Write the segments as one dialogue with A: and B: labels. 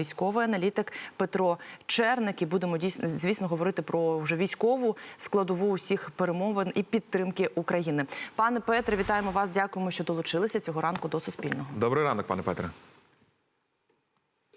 A: військовий аналітик Петро Черник. І будемо дійсно звісно говорити про вже військову складову усіх перемовин і підтримки України. Пане Петре, вітаємо вас. Дякуємо, що долучилися цього ранку до Суспільного.
B: Добрий ранок, пане Петре.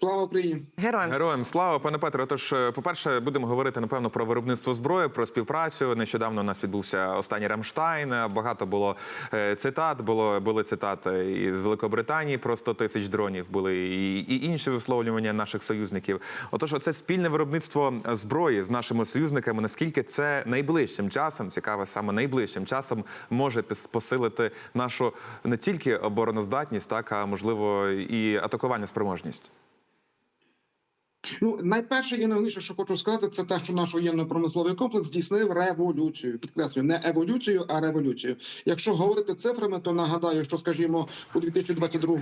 C: Слава Україні!
A: Героям
B: Героям слава, пане Петре. Тож, е, по-перше, будемо говорити напевно про виробництво зброї, про співпрацю. Нещодавно у нас відбувся останній Рамштайн. Багато було е, цитат. Було були цитати із Великобританії про 100 тисяч дронів. Були і, і інші висловлювання наших союзників. Отож, оце спільне виробництво зброї з нашими союзниками. Наскільки це найближчим часом, цікаве саме найближчим часом, може пос- посилити нашу не тільки обороноздатність, так а можливо і атакувальну спроможність.
C: Ну найперше і найголовніше, що хочу сказати, це те, що наш воєнно-промисловий комплекс здійснив революцію. Підкреслюю, не еволюцію, а революцію. Якщо говорити цифрами, то нагадаю, що скажімо, у 2022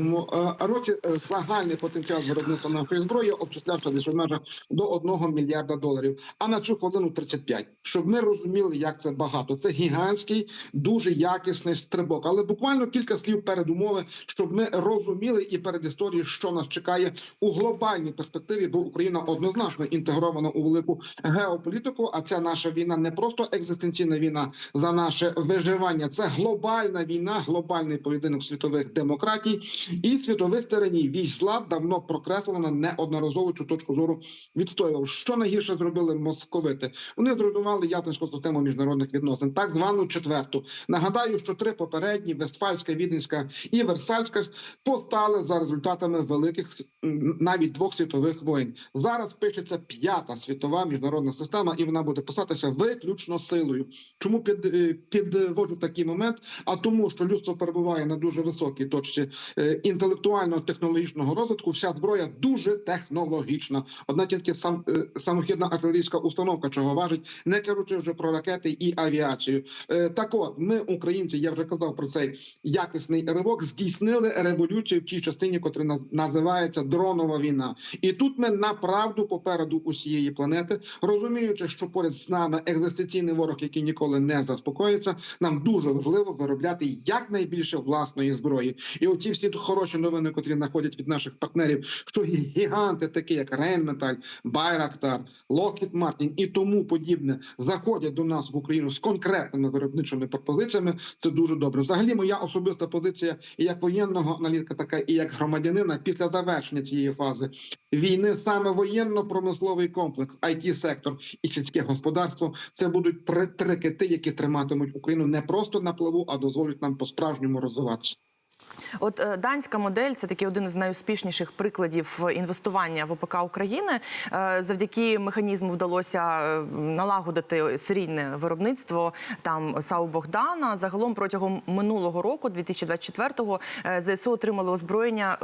C: е, році е, загальний потенціал виробництва нашої зброї обчислявся десь в межах до 1 мільярда доларів. А на цю хвилину 35. Щоб ми розуміли, як це багато. Це гігантський, дуже якісний стрибок. Але буквально кілька слів передумови, щоб ми розуміли і перед історією, що нас чекає у глобальній перспективі, бо Україна однозначно інтегрована у велику геополітику. А ця наша війна не просто екзистенційна війна за наше виживання, це глобальна війна, глобальний поєдинок світових демократій і світових тираній. Вісь зла давно прокреслено неодноразово цю точку зору відстоював. Що найгірше зробили московити? Вони зруйнували ядерську систему міжнародних відносин, так звану четверту. Нагадаю, що три попередні Вестфальська, Віденська і Версальська постали за результатами великих навіть двох світових воєн. Зараз пишеться п'ята світова міжнародна система, і вона буде писатися виключно силою. Чому під, е, підводжу такий момент? А тому, що людство перебуває на дуже високій точці е, інтелектуального технологічного розвитку. Вся зброя дуже технологічна. Одна тільки сам е, самохідна артилерійська установка, чого важить, не кажучи вже про ракети і авіацію. Так от ми, українці, я вже казав про цей якісний ривок, здійснили революцію в тій частині, котра називається дронова війна. І тут ми направду попереду усієї планети, розуміючи, що поряд з нами екзистенційний ворог, який ніколи не заспокоїться, нам дуже важливо виробляти якнайбільше власної зброї. І оці всі хороші новини, котрі знаходять від наших партнерів, що гіганти, такі як Рейнметаль, Байрактар, Локхід Мартін і тому подібне, заходять до нас в Україну з конкретними виробничими пропозиціями. Це дуже добре. Взагалі, моя особиста позиція і як воєнного аналітика, така і як громадянина після завершення цієї фази війни, саме воєнно-промисловий комплекс, it сектор і сільське господарство це будуть три кити, які триматимуть Україну не просто на плаву, а дозволять нам по справжньому розвиватися.
A: От е, данська модель це такий один із найуспішніших прикладів інвестування в ОПК України. Е, Завдяки механізму вдалося е, налагодити серійне виробництво там САУ Богдана. Загалом протягом минулого року, 2024-го, е, ЗСУ отримали озброєння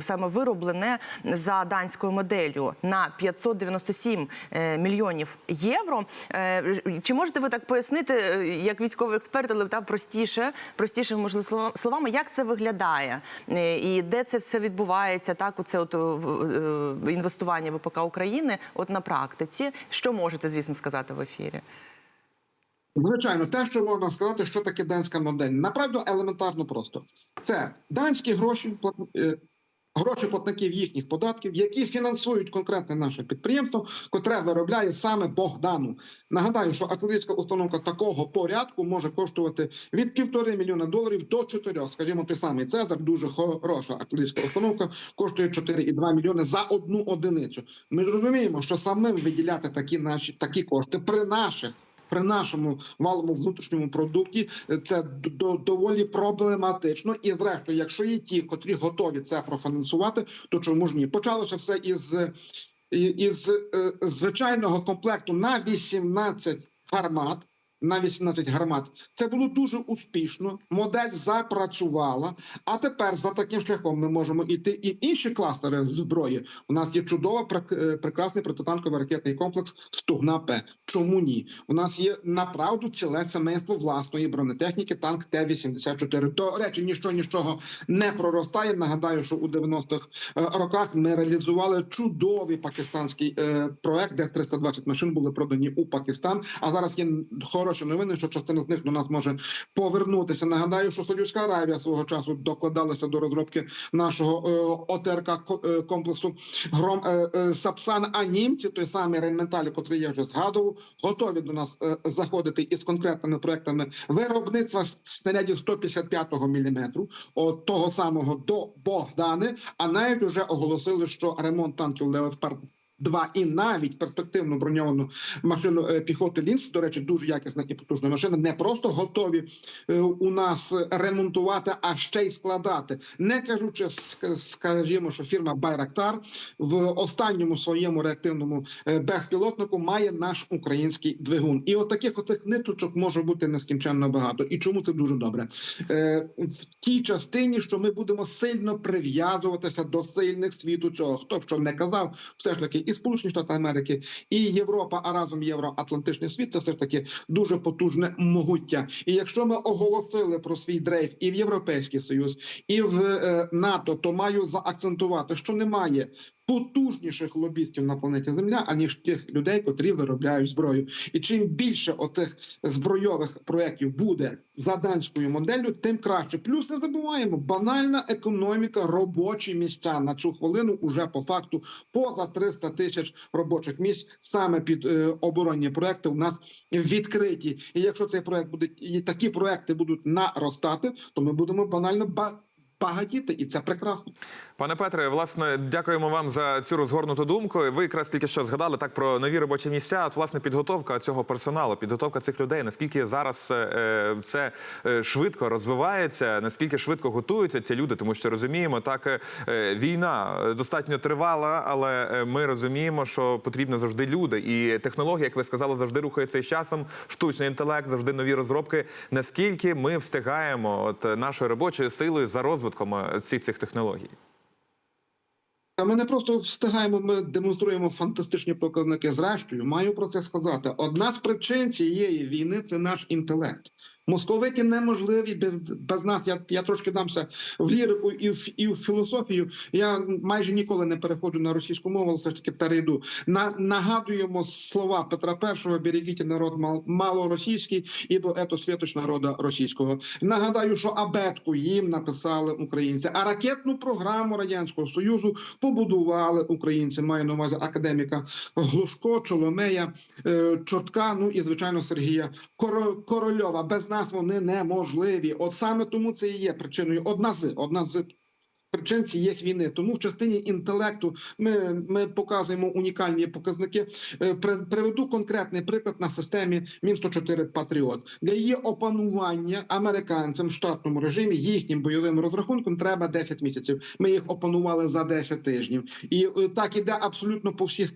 A: саме вироблене за данською моделлю на 597 е, мільйонів євро. Е, Чи можете ви так пояснити, е, як військовий експерт, але та простіше, простіше можливо словами, як це виглядає Е, і де це все відбувається? Так, оце от е, е, інвестування в ОПК України, от на практиці, що можете, звісно, сказати в ефірі?
C: Звичайно, те, що можна сказати, що таке данська модель, направду елементарно просто. Це данські гроші, гроші платників їхніх податків, які фінансують конкретне наше підприємство, котре виробляє саме Богдану. Нагадаю, що артилерійська установка такого порядку може коштувати від півтори мільйона доларів до чотирьох. Скажімо, той самий Цезар, дуже хороша артилерійська установка, коштує 4,2 мільйони за одну одиницю. Ми ж розуміємо, що самим виділяти такі наші такі кошти при наших при нашому малому внутрішньому продукті е, це до- доволі проблематично. І зрештою, якщо є ті, котрі готові це профінансувати, то чому ж ні? Почалося все із, із е, звичайного комплекту на 18 гармат. На 18 гармат це було дуже успішно. Модель запрацювала. А тепер за таким шляхом ми можемо іти і інші кластери зброї. У нас є чудово прек- е, прекрасний протитанковий ракетний комплекс Стугна П. Чому ні? У нас є направду ціле семейство власної бронетехніки, танк Т-84. До речі, ніщо нічого не проростає. Нагадаю, що у 90-х е, роках ми реалізували чудовий пакистанський е, проект, де 320 машин були продані у Пакистан. А зараз є хороші хороші новини, що частина з них до нас може повернутися. Нагадаю, що Саудівська Аравія свого часу докладалася до розробки нашого е, ОТРК е, комплексу Гром е, е, Сапсан. А німці, той самий Рейнменталь, котрий я вже згадував, готові до нас е, заходити із конкретними проектами виробництва снарядів 155 міліметру, от того самого до Богдани. А навіть вже оголосили, що ремонт танків Леопард. 2 і навіть перспективну броньовану машину е, піхоти Лінс, до речі, дуже якісна і потужна машина. Не просто готові е, у нас ремонтувати, а ще й складати. Не кажучи, скажімо, що фірма Байрактар в останньому своєму реактивному е, безпілотнику має наш український двигун. І от таких оцих ниточок може бути нескінченно багато. І чому це дуже добре? В тій частині, що ми будемо сильно прив'язуватися до сильних світу цього. Хто б що не казав, все ж таки і Сполучені Штати Америки, і Європа, а разом Євроатлантичний світ це все ж таки дуже потужне могуття. І якщо ми оголосили про свій дрейф і в Європейський Союз, і в е, НАТО, то маю заакцентувати, що немає потужніших лобістів на планеті Земля, аніж тих людей, котрі виробляють зброю. І чим більше отих збройових проєктів буде за данською моделлю, тим краще. Плюс не забуваємо, банальна економіка, робочі місця на цю хвилину уже по факту поза 300 тисяч робочих місць саме під е, оборонні проекти у нас відкриті. І якщо цей проект буде і такі проекти будуть наростати, то ми будемо банально ба- багатіти, і це прекрасно.
B: Пане Петре, власне, дякуємо вам за цю розгорнуту думку. Ви якраз тільки що згадали так про нові робочі місця. От власне підготовка цього персоналу, підготовка цих людей. Наскільки зараз е, це е, швидко розвивається, наскільки швидко готуються ці люди, тому що розуміємо, так е, війна достатньо тривала, але е, ми розуміємо, що потрібно завжди люди. І технологія, як ви сказали, завжди рухається із часом. Штучний інтелект, завжди нові розробки. Наскільки ми встигаємо от е, нашою робочою силою за розвитком е, всіх цих технологій?
C: Та ми не просто встигаємо, ми демонструємо фантастичні показники. Зрештою, маю про це сказати. Одна з причин цієї війни це наш інтелект. Московиті неможливі без, без нас. Я, я трошки дамся в лірику і в, і в філософію. Я майже ніколи не переходжу на російську мову, але все ж таки перейду. На, нагадуємо слова Петра І, берегіть народ мал, малоросійський, ібо ето світоч народа російського. Нагадаю, що абетку їм написали українці, а ракетну програму радянського союзу побудували українці. Маю на увазі академіка Глушко, Чоломея, е, Чортка. Ну і звичайно Сергія Корольова. Без нас вони неможливі. От саме тому це і є причиною. Одна з одна з. Причин цієї війни, тому в частині інтелекту ми, ми показуємо унікальні показники. Е, при- Приведу конкретний приклад на системі Мін 104 Патріот для її опанування американцям в штатному режимі їхнім бойовим розрахунком треба 10 місяців. Ми їх опанували за 10 тижнів, і е, так іде абсолютно по всіх.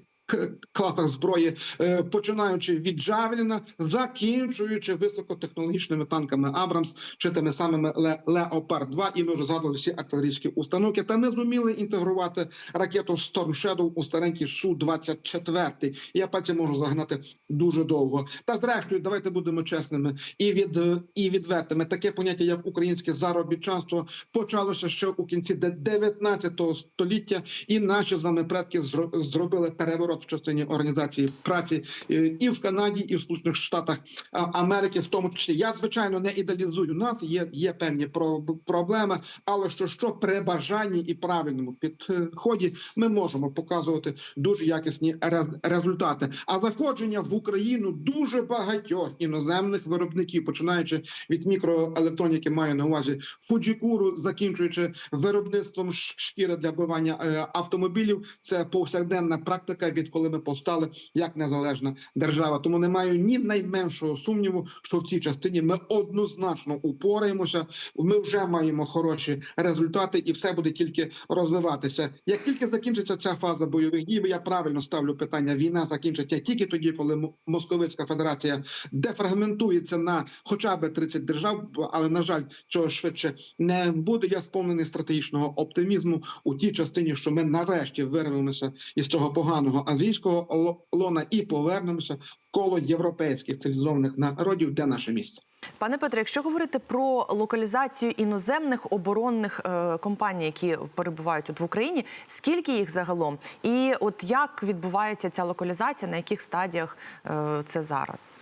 C: Класах зброї, е, починаючи від Джавеліна, закінчуючи високотехнологічними танками Абрамс чи тими самими Леопард 2 і ми вже згадували всі артилерійські установки. Та ми зуміли інтегрувати ракету Storm Shadow у старенький су 24 Я потім можу загнати дуже довго. Та зрештою, давайте будемо чесними і від і відвертими. Таке поняття, як українське заробітчанство, почалося ще у кінці де- 19 століття, і наші з вами предки зробили переворот в частині організації праці е, і в Канаді, і в Сполучених Штатах Америки, в тому числі. Я звичайно не ідеалізую нас. Є, є певні про- проблеми, але що, що при бажанні і правильному підході ми можемо показувати дуже якісні результати. А заходження в Україну дуже багатьох іноземних виробників, починаючи від мікроелектроніки, маю на увазі Фуджікуру, закінчуючи виробництвом шкіри для вбивання е, автомобілів. Це повсякденна практика, відколи ми постали як незалежна держава. Тому не маю ні найменшого сумніву, що в цій частині ми однозначно упораємося. Ми вже маємо хороші результати, і все буде тільки розвиватися. Як тільки закінчиться ця фаза бойових дій, я правильно ставлю питання: війна закінчиться тільки тоді, коли Московицька Федерація дефрагментується на хоча б 30 держав, але на жаль, цього швидше не буде. Я сповнений стратегічного оптимізму у тій частині, що ми нарешті вирвемося із цього поганого азійського ло- лона і повернемося в коло європейських цивілізованих народів, де наше місце.
A: Пане Петре, якщо говорити про локалізацію іноземних оборонних е, компаній, які перебувають тут в Україні, скільки їх загалом? І от як відбувається ця локалізація, на яких стадіях е, це зараз?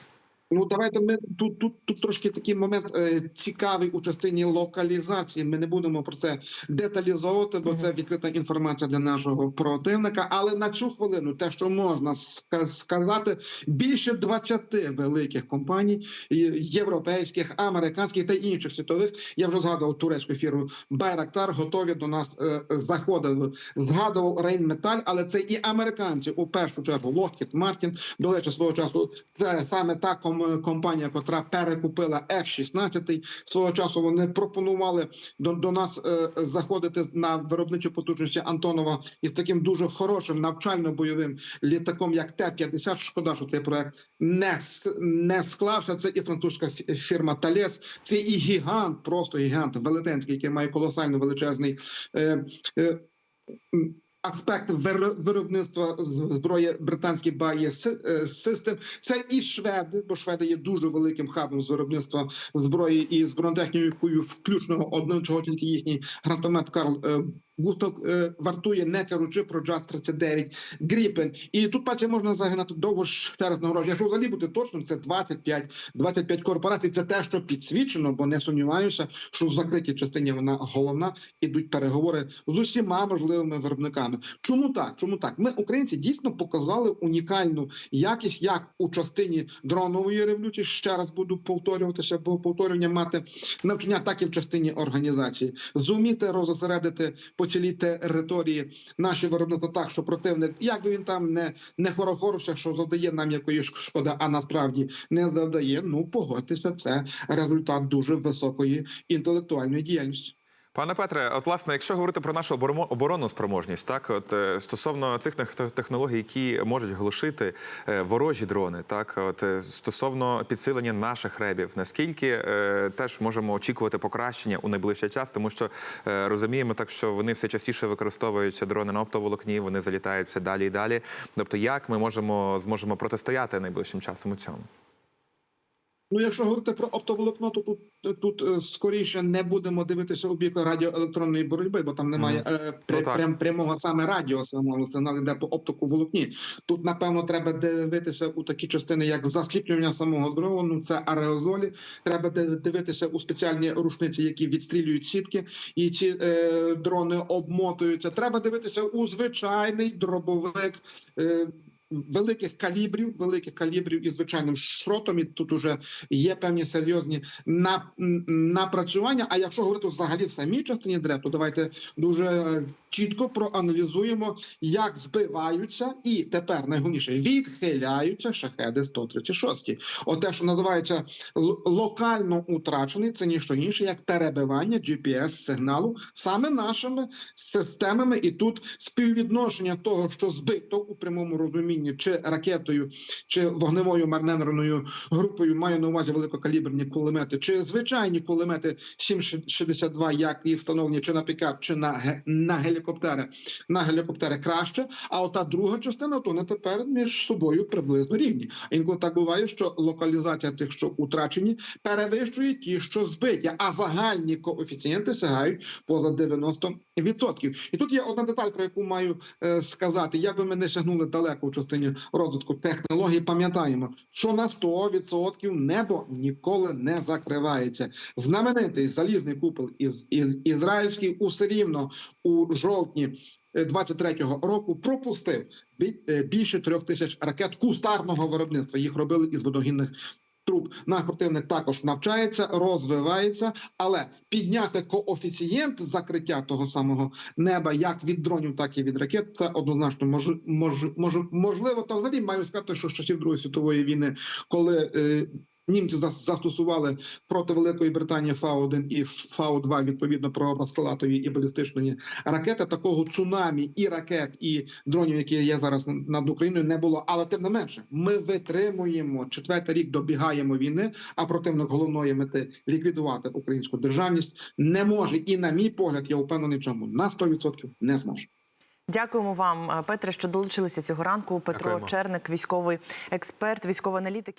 C: Ну давайте ми тут, тут, тут трошки такий момент е, цікавий у частині локалізації. Ми не будемо про це деталізовувати, бо це відкрита інформація для нашого противника. Але на цю хвилину, те, що можна сказати, більше 20 великих компаній європейських, американських та інших світових. Я вже згадував турецьку фірму Байрактар, готові до нас е, заходили. Згадував Рейнметаль, але це і американці у першу чергу Lockheed Martin. До речі, свого часу це саме та ком- компанія, котра перекупила F-16. Свого часу вони пропонували до, до нас е, заходити на виробничу потужності Антонова із таким дуже хорошим навчально-бойовим літаком, як Т-50. Шкода, що цей проект не, не склався. Це і французька фірма Талес, це і гігант, просто гігант велетенський, який має колосально величезний. Е, е, Аспект виро- виробництва зброї британський Bayer System. Це і шведи, бо шведи є дуже великим хабом з виробництва зброї і з бронетехнікою, включно одним чого тільки їхній гранатомет Карл Густав е, вартує, не кажучи про Джаз 39 Гріпен. І тут бачите, можна загинати довго ще раз нагорожу. Якщо взагалі бути точним, це 25, 25 корпорацій. Це те, що підсвічено, бо не сумніваюся, що в закритій частині вона головна. Ідуть переговори з усіма можливими виробниками. Чому так? Чому так? Ми, українці, дійсно показали унікальну якість, як у частині дронової революції. Ще раз буду повторюватися, бо повторювання мати навчання, так і в частині організації. Зуміти розосередити по цілій території наші виробництва так, що противник, як би він там не, не хорохорився, що завдає нам якоїсь шкоди, а насправді не завдає. Ну погодьтеся, це результат дуже високої інтелектуальної діяльності.
B: Пане Петре, от власне, якщо говорити про нашу оборонну спроможність, так от е, стосовно цих технологій, які можуть глушити е, ворожі дрони, так от е, стосовно підсилення наших ребів, наскільки е, теж можемо очікувати покращення у найближчий час, тому що е, розуміємо так, що вони все частіше використовують дрони на оптоволокні, вони залітають все далі і далі. Тобто, як ми можемо зможемо протистояти найближчим часом у цьому?
C: Ну, якщо говорити про оптоволокно, то тут, тут е, скоріше не будемо дивитися у бік радіоелектронної боротьби, бо там немає
B: Мгм.
C: е, пря-
B: Ну,
C: прям прямого саме радіосигналу, сигнал йде по оптику волокні. Тут напевно треба дивитися у такі частини, як засліплювання самого дрону, це аерозолі. Треба дивитися у спеціальні рушниці, які відстрілюють сітки, і ці е, дрони обмотуються. Треба дивитися у звичайний дробовик. Е, Великих калібрів, великих калібрів і звичайним шротом, і тут уже є певні серйозні напрацювання. А якщо говорити взагалі в самій частині древ, то давайте дуже е, чітко проаналізуємо, як збиваються, і тепер найголовніше відхиляються шахеди 136. От те, що називається локально утрачений, це ніщо інше, як перебивання GPS-сигналу саме нашими системами. І тут співвідношення того, що збито у прямому розумінні, чи ракетою, чи вогневою маневреною групою, маю на увазі великокаліберні кулемети, чи звичайні кулемети 7,62, як і встановлені чи на пікап, чи на, на гелікоптери. На гелікоптери краще. А ота друга частина, то вони тепер між собою приблизно рівні. Інколи так буває, що локалізація тих, що утрачені, перевищує ті, що збиті, а загальні коефіцієнти сягають поза 90%. І тут є одна деталь, про яку маю е, сказати. Як би ми не сягнули далеко у частині розвитку технологій, пам'ятаємо, що на 100% небо ніколи не закривається. Знаменитий залізний купол із, із ізраїльський усе рівно у жовтні. е, 23-го року пропустив е, більше трьох тисяч ракет кустарного виробництва. Їх робили із водогінних труб. Наш противник також навчається, розвивається, але підняти коефіцієнт закриття того самого неба, як від дронів, так і від ракет, це однозначно мож, мож, мож, можливо. Та взагалі маю сказати, що з часів Другої світової війни, коли е, Німці зас- застосували проти Великої Британії Фау-1 і Фау-2, відповідно про образкалатові і балістичної ракети. Такого цунамі і ракет, і дронів, які є зараз над Україною, не було. Але тим не менше, ми витримуємо четвертий рік, добігаємо війни. А противник головної мети ліквідувати українську державність не може. І на мій погляд, я впевнений в цьому на 100% не зможе.
A: Дякуємо вам, Петре, що долучилися цього ранку. Петро
B: Дякуємо.
A: Черник, військовий експерт, військовий аналітик.